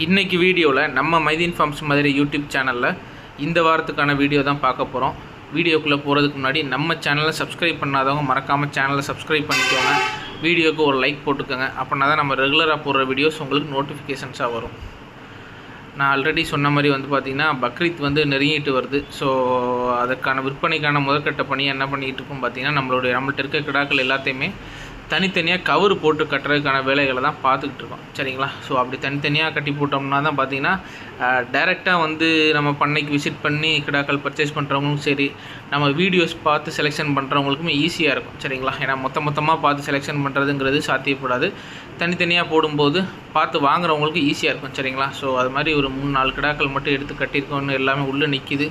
இன்றைக்கி வீடியோவில் நம்ம மைதீன் ஃபார்ம்ஸ் மாதிரி யூடியூப் சேனலில் இந்த வாரத்துக்கான வீடியோ தான் பார்க்க போகிறோம் வீடியோக்குள்ளே போகிறதுக்கு முன்னாடி நம்ம சேனலை சப்ஸ்கிரைப் பண்ணாதவங்க மறக்காமல் சேனலை சப்ஸ்கிரைப் பண்ணிக்கோங்க. வீடியோவுக்கு ஒரு லைக் போட்டுக்கோங்க. அப்படின்னா தான் நம்ம ரெகுலராக போடுற வீடியோஸ் உங்களுக்கு நோட்டிஃபிகேஷன்ஸாக வரும். நான் ஆல்ரெடி சொன்ன மாதிரி வந்து பார்த்திங்கன்னா பக்ரீத் வந்து நெருங்கிட்டு வருது. ஸோ அதுக்கான விற்பனைக்கான முதற்கட்ட பணி என்ன பண்ணிகிட்டு இருக்கோம் பார்த்திங்கன்னா நம்மளுடைய நம்மள்ட்ட இருக்க கிடாக்கள் எல்லாத்தையுமே தனித்தனியாக கவர் போட்டு கட்டுறதுக்கான வேலைகளை தான் பார்த்துக்கிட்டு இருக்கோம். சரிங்களா? ஸோ அப்படி தனித்தனியாக கட்டி போட்டோம்னா தான் பார்த்தீங்கன்னா டைரெக்டாக வந்து நம்ம பண்ணைக்கு விசிட் பண்ணி கிடாக்கள் பர்ச்சேஸ் பண்ணுறவங்களும் சரி நம்ம வீடியோஸ் பார்த்து செலெக்ஷன் பண்ணுறவங்களுக்குமே ஈஸியாக இருக்கும். சரிங்களா? ஏன்னா மொத்த மொத்தமாக பார்த்து செலெக்ஷன் பண்ணுறதுங்கிறது சாத்தியப்படாது. தனித்தனியாக போடும்போது பார்த்து வாங்குறவங்களுக்கு ஈஸியாக இருக்கும். சரிங்களா? ஸோ அது மாதிரி ஒரு மூணு நாலு கிடாக்கள் மட்டும் எடுத்து கட்டியிருக்கோன்னு எல்லாமே உள்ளே நிற்கிது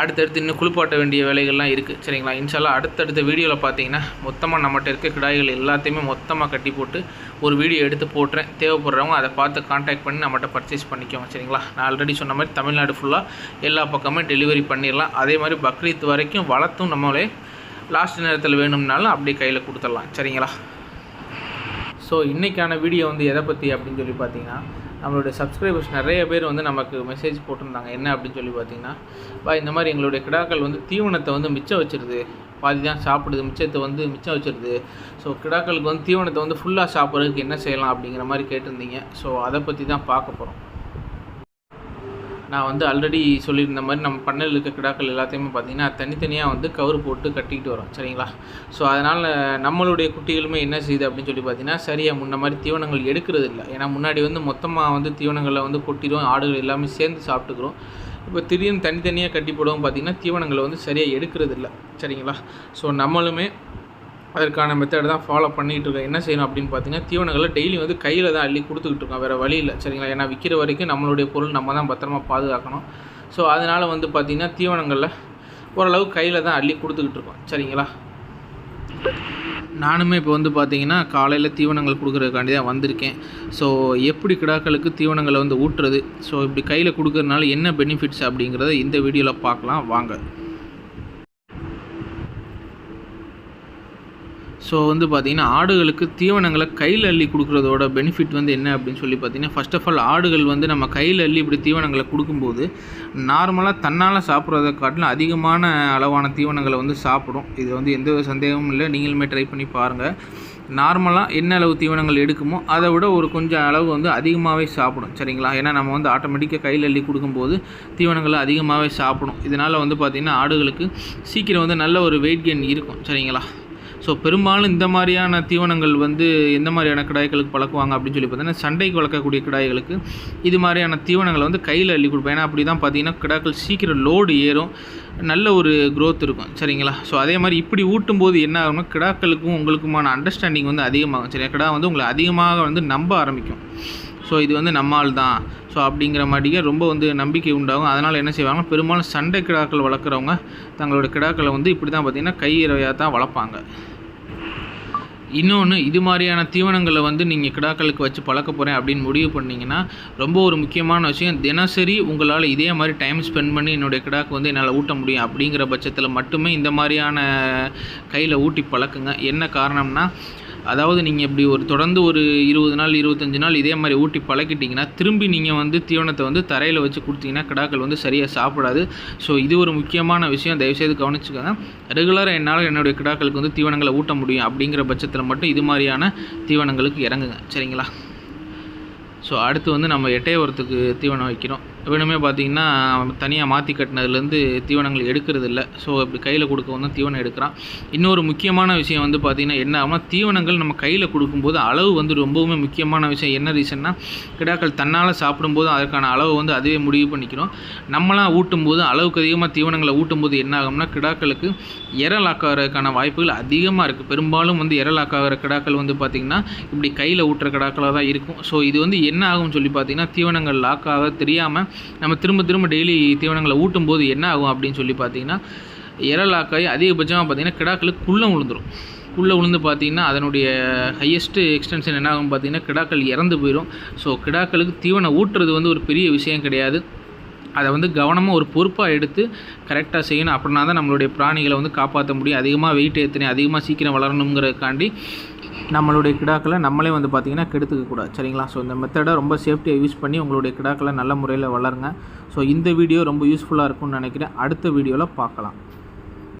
அடுத்தடுத்து இன்னும் குளிப்பாட்ட வேண்டிய வேலைகள்லாம் இருக்குது சரிங்களா? இன்ஷால்லா அடுத்தடுத்த வீடியோவில் பார்த்தீங்கன்னா மொத்தமாக நம்மகிட்ட இருக்க கிடாய்கள் எல்லாத்தையுமே மொத்தமாக கட்டி போட்டு ஒரு வீடியோ எடுத்து போட்டுறேன். தேவைப்படுறவங்க அதை பார்த்து காண்டாக்ட் பண்ணி நம்மகிட்ட பர்ச்சேஸ் பண்ணிக்கோங்க. சரிங்களா? நான் ஆல்ரெடி சொன்ன மாதிரி தமிழ்நாடு ஃபுல்லாக எல்லா பக்கமும் டெலிவரி பண்ணிடலாம். அதே மாதிரி பக்ரீத் வரைக்கும் வளர்த்தும் நம்மளே லாஸ்ட் நேரத்தில் வேணும்னாலும் அப்படியே கையில் கொடுத்துடலாம். சரிங்களா? ஸோ இன்றைக்கான வீடியோ வந்து எதை பற்றி அப்படின்னு சொல்லி பார்த்தீங்கன்னா நம்மளுடைய சப்ஸ்கிரைபர்ஸ் நிறைய பேர் வந்து நமக்கு மெசேஜ் போட்டிருந்தாங்க. என்ன அப்படின்னு சொல்லி பார்த்தீங்கன்னா பா இந்த மாதிரி எங்களுடைய கிடாக்கள் வந்து தீவனத்தை வந்து மிச்சம் வச்சிருது. பாதி தான் சாப்பிடுது மிச்சத்தை வந்து மிச்சம் வச்சிருது. ஸோ கிடாக்களுக்கு வந்து தீவனத்தை வந்து ஃபுல்லாக சாப்பிட்றதுக்கு என்ன செய்யலாம்? அப்படிங்கிற மாதிரி கேட்டிருந்தீங்க. ஸோ அதை பற்றி தான் பார்க்க போகிறோம் நான் வந்து ஆல்ரெடி சொல்லியிருந்த மாதிரி நம்ம பண்ணையில் இருக்க கிடாக்கள் எல்லாத்தையுமே பார்த்தீங்கன்னா தனித்தனியாக வந்து கவர் போட்டு கட்டிக்கிட்டு வரோம். சரிங்களா? ஸோ அதனால் நம்மளுடைய குட்டிகளுமே என்ன செய்யுது அப்படின்னு சொல்லி பார்த்தீங்கன்னா சரியாக முன்ன மாதிரி தீவனங்கள் எடுக்கிறது இல்லை. ஏன்னா முன்னாடி வந்து மொத்தமாக வந்து தீவனங்களை வந்து கொட்டிடும் ஆடுகள் எல்லாமே சேர்ந்து சாப்பிட்டுக்கிறோம். இப்போ திடீர்னு தனித்தனியாக கட்டி போடவும் பார்த்தீங்கன்னா தீவனங்களை வந்து சரியாக எடுக்கிறது இல்லை. சரிங்களா? ஸோ நம்மளுமே அதற்கான மெத்தட் தான் ஃபாலோ பண்ணிகிட்டு இருக்கேன். என்ன செய்யணும் அப்படின்னு பார்த்தீங்கன்னா தீவனங்களை டெய்லி வந்து கையில் தான் அள்ளி கொடுத்துக்கிட்டு இருக்கோம். வேறு வழி இல்லை சரிங்களா? ஏன்னா விற்கிற வரைக்கும் நம்மளுடைய பொருள் நம்ம தான் பத்திரமா பாதுகாக்கணும். ஸோ அதனால் வந்து பார்த்திங்கன்னா தீவனங்களில் ஓரளவு கையில் தான் அள்ளி கொடுத்துக்கிட்டு இருக்கோம். சரிங்களா? நானுமே இப்போ வந்து பார்த்தீங்கன்னா காலையில் தீவனங்கள் கொடுக்குறதுக்காண்டி தான் வந்திருக்கேன். ஸோ எப்படி கிடாக்களுக்கு தீவனங்களை வந்து ஊட்டுறது? ஸோ இப்படி கையில் கொடுக்கறதுனால என்ன பெனிஃபிட்ஸ் அப்படிங்கிறத இந்த வீடியோவில் பார்க்கலாம் வாங்க. ஸோ வந்து பார்த்திங்கன்னா ஆடுகளுக்கு தீவனங்களை கையில் அள்ளி கொடுக்குறதோட பெனிஃபிட் வந்து என்ன அப்படின்னு சொல்லி பார்த்தீங்கன்னா ஃபஸ்ட் ஆஃப் ஆல் ஆடுகள் வந்து நம்ம கையில் அள்ளி இப்படி தீவனங்களை கொடுக்கும்போது நார்மலாக தன்னால் சாப்பிட்றத காட்டிலும் அதிகமான அளவான தீவனங்களை வந்து சாப்பிடும். இது வந்து எந்த ஒரு சந்தேகமும் இல்லை. நீங்களுமே ட்ரை பண்ணி பாருங்கள் நார்மலாக என்ன அளவு தீவனங்கள் எடுக்குமோ அதை விட ஒரு கொஞ்சம் அளவு வந்து அதிகமாகவே சாப்பிடும். சரிங்களா? ஏன்னா நம்ம வந்து ஆட்டோமேட்டிக்காக கையில் அள்ளி கொடுக்கும்போது தீவனங்களை அதிகமாகவே சாப்பிடும். இதனால் வந்து பார்த்திங்கன்னா ஆடுகளுக்கு சீக்கிரம் வந்து நல்ல ஒரு வெயிட் கெயின் இருக்கும். சரிங்களா? ஸோ பெரும்பாலும் இந்த மாதிரியான தீவனங்கள் வந்து எந்த மாதிரியான கிடாய்களுக்கு பழக்குவாங்க அப்படின்னு சொல்லி பார்த்தீங்கன்னா சண்டைக்கு வளர்க்கக்கூடிய கிடாய்களுக்கு இது மாதிரியான தீவனங்களை வந்து கையில் அள்ளி கொடுப்பேன் ஏன்னா அப்படி தான் பார்த்தீங்கன்னா கிடாக்கள் சீக்கிரம் லோடு ஏறும். நல்ல ஒரு க்ரோத் இருக்கும். சரிங்களா? ஸோ அதே மாதிரி இப்படி ஊட்டும் போது என்ன ஆகும்னா கிடாக்களுக்கும் உங்களுக்குமான அண்டர்ஸ்டாண்டிங் வந்து அதிகமாகும். சரியா? கிடா வந்து உங்களை அதிகமாக வந்து நம்ப ஆரம்பிக்கும். ஸோ இது வந்து நம்மால் தான் ஸோ அப்படிங்கிற மாதிரியே ரொம்ப வந்து நம்பிக்கை உண்டாகும். அதனால் என்ன செய்வாங்க பெரும்பாலும் சண்டை கிடாக்கள் வளர்க்குறவங்க தங்களோட கிடாக்களை வந்து இப்படி தான் பார்த்திங்கன்னா கையிறவையாக தான் வளர்ப்பாங்க. இன்னொன்று இது மாதிரியான தீவனங்களை வந்து நீங்கள் கிடாக்களுக்கு வச்சு பழக்க போகிறேன் அப்படின்னு முடிவு பண்ணிங்கன்னா ரொம்ப ஒரு முக்கியமான விஷயம். தினசரி உங்களால் இதே மாதிரி டைம் ஸ்பெண்ட் பண்ணி என்னுடைய கிடாக்கு வந்து என்னால் ஊட்ட முடியும் அப்படிங்கிற பட்சத்தில் மட்டுமே இந்த மாதிரியான கையில் ஊட்டி பழக்குங்க. என்ன காரணம்னா அதாவது நீங்கள் இப்படி ஒரு தொடர்ந்து ஒரு இருபது நாள் இருபத்தஞ்சி நாள் இதே மாதிரி ஊட்டி பழக்கிட்டிங்கன்னா திரும்பி நீங்கள் வந்து தீவனத்தை வந்து தரையில் வச்சு கொடுத்தீங்கன்னா கிடாக்கள் வந்து சரியாக சாப்பிடாது. ஸோ இது ஒரு முக்கியமான விஷயம். தயவுசெய்து கவனிச்சுக்கோங்க. ரெகுலராக என்னால் என்னுடைய கிடாக்களுக்கு வந்து தீவனங்களை ஊட்ட முடியும் அப்படிங்கிற பட்சத்தில் மட்டும் இது மாதிரியான தீவனங்களுக்கு இறங்குங்க. சரிங்களா? ஸோ அடுத்து வந்து நம்ம எட்டையோரத்துக்கு தீவனம் வைக்கிறோம். வேணுமே பார்த்தீங்கன்னா தனியாக மாற்றி கட்டினதுலேருந்து தீவனங்கள் எடுக்கிறது இல்லை ஸோ இப்படி கையில் கொடுக்கவும் தான் தீவனம் எடுக்கிறான். இன்னொரு முக்கியமான விஷயம் வந்து பார்த்திங்கன்னா என்ன ஆகும்னா தீவனங்கள் நம்ம கையில் கொடுக்கும்போது அளவு வந்து ரொம்பவுமே முக்கியமான விஷயம். என்ன ரீசன்னா கிடாக்கள் தன்னால் சாப்பிடும்போது அதற்கான அளவு வந்து அதுவே முடிவு பண்ணிக்கிறோம். நம்மளாம் ஊட்டும்போது அளவுக்கு அதிகமாக தீவனங்களை ஊட்டும்போது என்ன ஆகும்னா கிடாக்களுக்கு இறலாக்காகிறதுக்கான வாய்ப்புகள் அதிகமாக இருக்குது பெரும்பாலும் வந்து இறல் கிடாக்கள் வந்து பார்த்திங்கன்னா இப்படி கையில் ஊட்டுற கிடாக்களாக தான் இருக்கும். ஸோ இது வந்து என்ன ஆகும்னு சொல்லி பார்த்திங்கன்னா தீவனங்கள் லாக்காக தெரியாமல் நம்ம திரும்ப திரும்ப டெய்லி தீவனங்களை ஊட்டும் போது என்ன ஆகும் அப்படின்னு சொல்லி பார்த்தீங்கன்னா இரலாக்காய் அதிகபட்சமாக பார்த்தீங்கன்னா கிடாக்களுக்கு குள்ளே விழுந்துடும் குள்ளே விழுந்து பார்த்திங்கன்னா அதனுடைய ஹையஸ்ட்டு எக்ஸ்டென்ஷன் என்ன ஆகும் பார்த்தீங்கன்னா கிடாக்கள் இறந்து போயிடும் ஸோ கிடாக்களுக்கு தீவனம் ஊட்டுறது வந்து ஒரு பெரிய விஷயம் கிடையாது. அதை வந்து கவனமாக ஒரு பொறுப்பாக எடுத்து கரெக்டாக செய்யணும். அப்படின்னா தான் நம்மளுடைய பிராணிகளை வந்து காப்பாற்ற முடியும். அதிகமாக வெயிட் ஏற்றினே அதிகமாக சீக்கிரம் வளரணுங்கிறதுக்காண்டி நம்மளுடைய கிடாக்களை நம்மளே வந்து பார்த்திங்கன்னா கெடுத்துக்க கூடாது. சரிங்களா? ஸோ இந்த மெத்தடை ரொம்ப சேஃப்டியாக யூஸ் பண்ணி உங்களுடைய கிடாக்களை நல்ல முறையில் வளருங்க. ஸோ இந்த வீடியோ ரொம்ப யூஸ்ஃபுல்லாக இருக்கும்னு நினைக்கிறேன். அடுத்த வீடியோவில் பார்க்கலாம்.